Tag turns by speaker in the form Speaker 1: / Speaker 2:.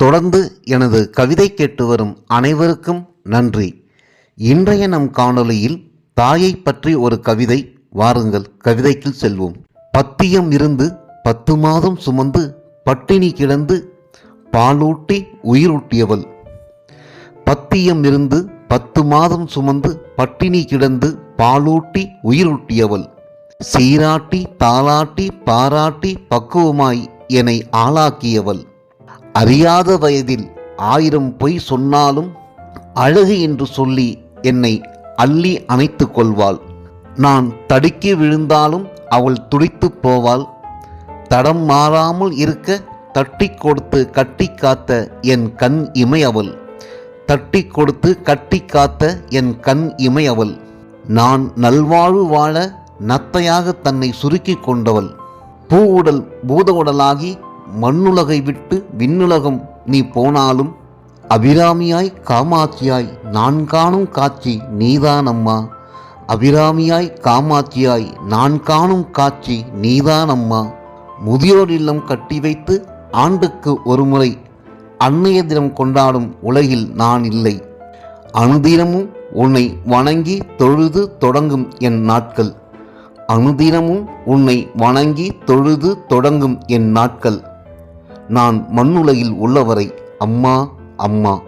Speaker 1: தொடர்ந்து எனது கவிதை கேட்டு வரும் அனைவருக்கும் நன்றி. இன்றைய நம் காணொளியில் தாயை பற்றி ஒரு கவிதை வாருங்கள். கவிதைக்குள் செல்வோம். பத்தியம் இருந்து பத்து மாதம் சுமந்து பட்டினி கிடந்து பாலூட்டி உயிரூட்டியவள். பத்தியம் இருந்து பத்து மாதம் சுமந்து பட்டினி கிடந்து பாலூட்டி உயிரூட்டியவள். சீராட்டி தாளாட்டி பாராட்டி பக்குவமாய் என்னை ஆளாக்கியவள். அறியாத வயதில் ஆயிரம் பொய் சொன்னாலும் அழகு என்று சொல்லி என்னை அள்ளி அணைத்து கொள்வாள். நான் தடுக்கி விழுந்தாலும் அவள் துடித்துப் போவாள். தடம் மாறாமல் இருக்க தட்டி கொடுத்து கட்டி காத்த என் கண் இமை அவள். தட்டி கொடுத்து கட்டி காத்த என் கண் இமை அவள். நான் நல்வாழ்வு வாழ நத்தையாக தன்னை சுருக்கி கொண்டவள். பூவுடல் பூத உடலாகி மண்ணுலகை விட்டு விண்ணுலகம் நீ போனாலும் அபிராமியாய் காமாட்சியாய் நான் காணும் காட்சி நீதான் அம்மா அபிராமியாய் காமாட்சியாய் நான் காணும் காட்சி நீதான் அம்மா முதியோர் இல்லம் கட்டி வைத்து ஆண்டுக்கு ஒருமுறை அன்னைய தினம் கொண்டாடும் உலகில் நான் இல்லை. அனுதினமும் உன்னை வணங்கி தொழுது தொடங்கும் என் நாட்கள். அனுதினமும் உன்னை வணங்கி தொழுது தொடங்கும் என் நாட்கள். நான் மண்ணுலகில் உள்ளவரை அம்மா அம்மா.